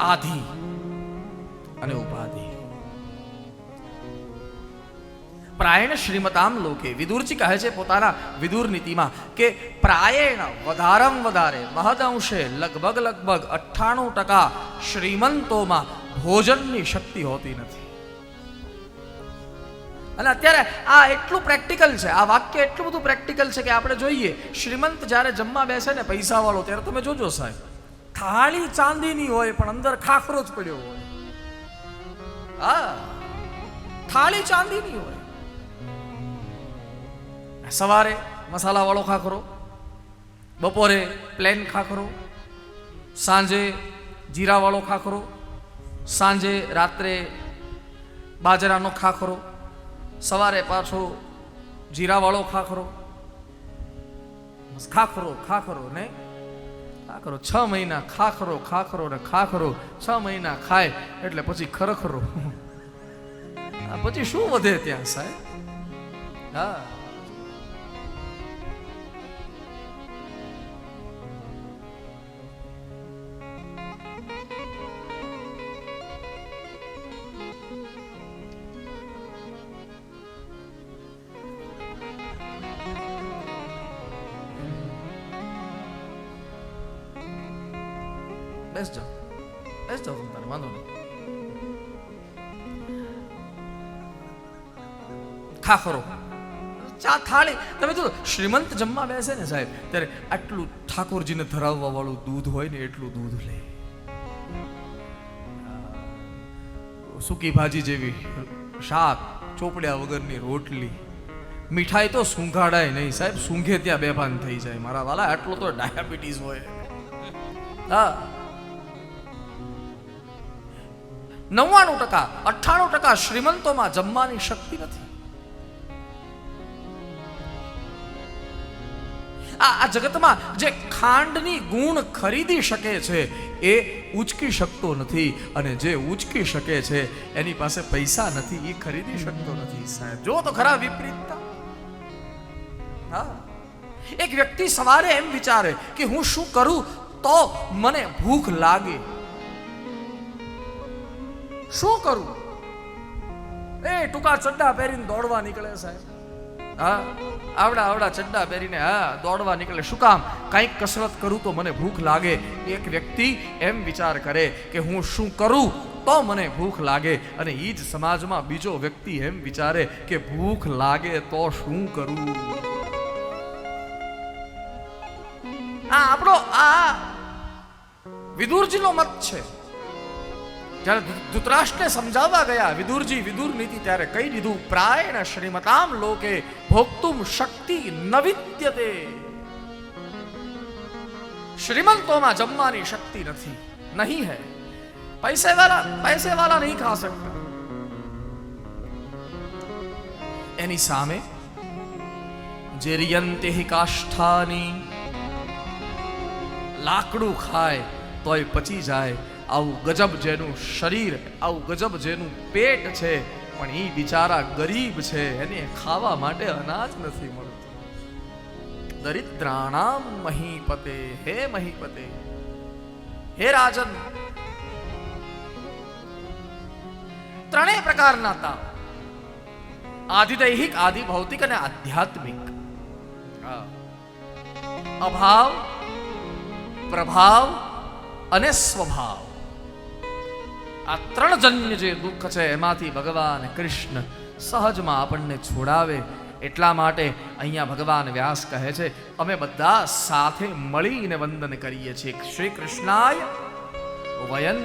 આધિ અને ઉપાધિ. પ્રાયણ શ્રીમતામ લોકે વિદુરજી કહે છે પોતાના વિદુર નીતિમાં કે પ્રાયણ વધારમ વધારે મહદઅંશે લગભગ લગભગ અઠ્ઠાણું ટકા શ્રીમંતોમાં ભોજનની શક્તિ હોતી નથી. અને અત્યારે આ એટલું પ્રેક્ટિકલ છે, આ વાક્ય એટલું બધું પ્રેક્ટિકલ છે કે આપણે જોઈએ, શ્રીમંત જ્યારે જમવા બેસે ને પૈસા વાળો ત્યારે તમે જોજો સાહેબ થાળી ચાંદીની હોય, પણ અંદર ખાખરો જ પડ્યો હોય. હા. થાળી ચાંદીની હોય. સવારે મસાલા વાળો ખાખરો, બપોરે પ્લેન ખાખરો, સાંજે જીરાવાળો ખાખરો, સાંજે રાત્રે બાજરાનો ખાખરો, સવારે પાછો જીરાવાળો ખાખરો. ખાખરો ખાખરો ને ખાખરો છ મહિના ખાખરો ખાખરો ને ખાખરો, છ મહિના ખાય એટલે પછી ખરખરો. પછી શું વધે ત્યાં સાહેબ? હા. બેસ જાઓ બેસ જાઓ તમે ચા થાળી. તમે જો શ્રીમંત જમવા બેસે ને સાહેબ. ત્યારે આટલું ઠાકોરજીને ધરાવવા વાળું દૂધ હોય ને એટલું દૂધ લે. સૂકી ભાજી જેવી, શાક, ચોપડ્યા વગરની રોટલી. મીઠાઈ તો સૂંઘાડાય નહીં સાહેબ. સૂંઘે ત્યાં બેભાન થઈ જાય. મારા વાલા, આટલો તો ડાયાબિટીસ હોય. હા. નવ્વાણું ટકા, અઠ્ઠાણું ટકા શ્રીમંતોમાં જમવાની શક્તિ નથી. આ આ જગતમાં જે ખાંડની ગુણ ખરીદી શકે છે, એ ઉચકી શકતો નથી અને જે ઉચકી શકે છે, એની પાસે પૈસા નથી, એ ખરીદી શકતો નથી. સાહેબ, જો તો ખરા વિપરીતતા. હા? એક વ્યક્તિ સવારે એમ વિચારે કે હું શું કરું તો મને ભૂખ લાગે. શું કરું? એ ટૂંકા ચડ્ડા પહેરીને દોડવા નીકળે સાહેબ. હા, આવડા આવડા ચડ્ડા પહેરીને, હા, દોડવા નીકળે. શું કામ? કંઈક કસરત કરું તો મને ભૂખ લાગે. એક વ્યક્તિ એમ વિચાર કરે કે હું શું કરું તો મને ભૂખ લાગે. અને એ જ સમાજમાં બીજો વ્યક્તિ એમ વિચારે કે ભૂખ લાગે તો શું કરું? આ આપણો, આ વિદુરજીનો મત છે. જ્યારે ધૃતરાષ્ટ્રને સમજાવવા ગયા વિદુરજી વિદુર નીતિ ત્યારે કહી દીધું પ્રાયણ શ્રીમતામ લોકે ભોગતું શક્તિ નવિદ્યતે શ્રીમંતોમાં જમવાની શક્તિ નથી નહીં હે પૈસે વાળા પૈસે વાળા નહીં ખા શકતા એની સામે જે રિયંતે કાષ્ઠાની લાકડું ખાય તોય પચી જાય આવું ગજબ જેનું શરીર, આવું ગજબ જેનું પેટ છે, પણ એ બિચારા ગરીબ છે, એને ખાવા માટે અનાજ નથી મળતું. દરિદ્રાણામ મહીપતે, હે મહીપતે, હે રાજન. ત્રણેય પ્રકારના તા આધિદૈહિક આદિ ભૌતિક અને આધ્યાત્મિક. અભાવ, પ્રભાવ અને સ્વભાવ. આ ત્રણ જન્ય જે દુઃખ છે, એમાંથી ભગવાન કૃષ્ણ સહજમાં આપણને છોડાવે એટલા માટે અહીંયા ભગવાન વ્યાસ કહે છે, અમે બધા સાથે મળીને વંદન કરીએ છીએ. શ્રી કૃષ્ણાય વયન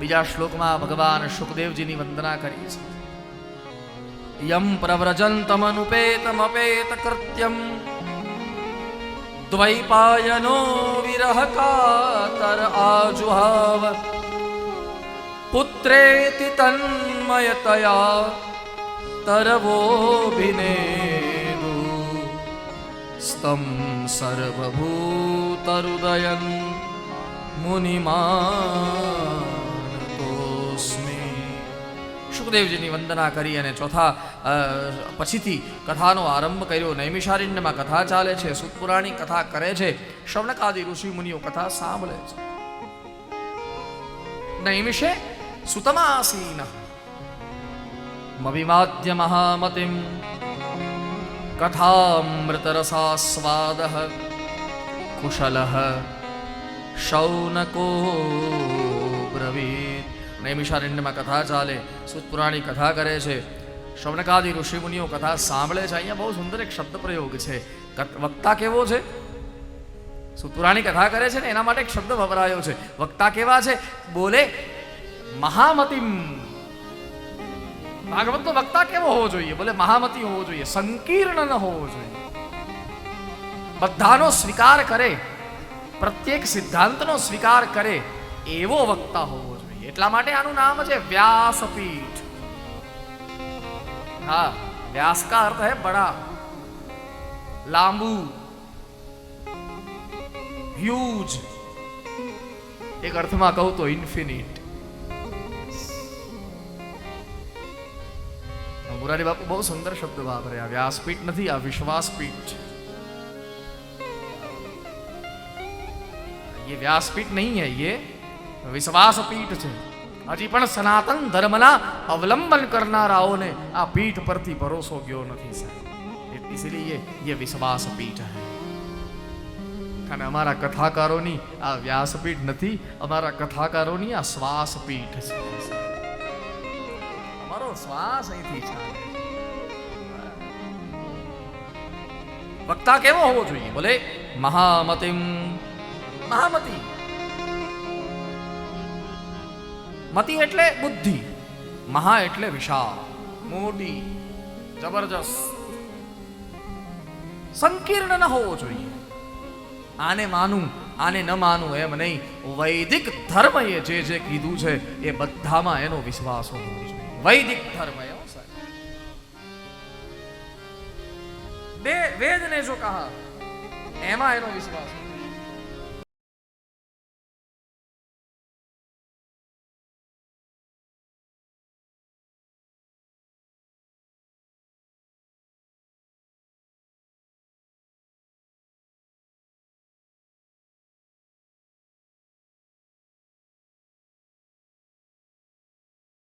બીજા શ્લોકમાં ભગવાન સુખદેવજીની વંદના કરી છે. યમ પ્રવ્રજંતમનુપેતમપેત કૃત્યમ द्वैपायनो विरहकातर आजुहाव। पुत्रेति तन्मयतया तर्वोभिनेनु स्तं सर्वभूतरुदयं मुनिमा। સુખદેવજીની વંદના કરી અને ચોથા પછીથી કથાનો આરંભ કર્યો. નૈમિષારણ્યમાં કથા ચાલે છે, સુતપુરાણી કથા કરે છે. શૌનકાદી ઋષિ મુનિઓ કથા સાંભળે છે. નૈમિષે સુતમાસીન મવિમાદ્ય મહામતિમ કથામૃતરસાસ્વાદ કુશલ શૌનકો બ્રવીત. નૈમિષારણ્યમાં કથા ચાલે, સુતપુરાણી કથા કરે છે. શૌનકાદી ઋષિમુનિઓ કથા સાંભળે છે. અહીંયા બહુ સુંદર એક શબ્દ પ્રયોગ છે. વક્તા કેવો છે? સુતપુરાણી કથા કરે છે ને, એના માટે એક શબ્દ વપરાયો છે. વક્તા કેવા છે? બોલે, મહામતિમ. ભાગવતનો વક્તા કેવો હોવો જોઈએ? બોલે, મહામતી હોવો જોઈએ. સંકીર્ણ ન હોવો જોઈએ. બધાનો સ્વીકાર કરે. પ્રત્યેક સિદ્ધાંતનો સ્વીકાર કરે. એવો વક્તા હોવો એટલા માટે આનું નામ છે વ્યાસપીઠ હા વ્યાસ કા અર્થ है बड़ा લાંબુ હ્યુજ એક અર્થમાં કહું તો ઇન્ફિનિટ મુરારી બાપુ બહુ સુંદર શબ્દ વાપરે આ વ્યાસપીઠ નથી આ વિશ્વાસપીઠ છે ये व्यासपीठ नहीं है ये વિશ્વાસ પીઠ છે. હજી પણ સનાતન ધર્મના અવલંબન કરનારાઓને આ પીઠ પરથી ભરોસો ગયો નથી, સાહેબ. ઇસીલીએ યે વિશ્વાસ પીઠ હૈ. અને અમારા કથાકારોની આ વ્યાસપીઠ નથી, અમારા કથાકારોની આ શ્વાસ પીઠ છે અમારો શ્વાસ અહીંથી ચાલે વક્તા કેવો હોવો જોઈએ? બોલે, મહામતિમ. મહામતી. મતિ એટલે બુદ્ધિ મહા એટલે વિશાળ. મોટી જબરજસ્ત. સંકીર્ણ ન હોવો જોઈએ. આને માનું આને ન માનું એમ નહીં. વૈદિક ધર્મ એ જે જે કીધું છે એ બધામાં એનો વિશ્વાસ હોવો જોઈએ. વૈદિક ધર્મ એ વેદ ને જો કહા એમાં એનો વિશ્વાસ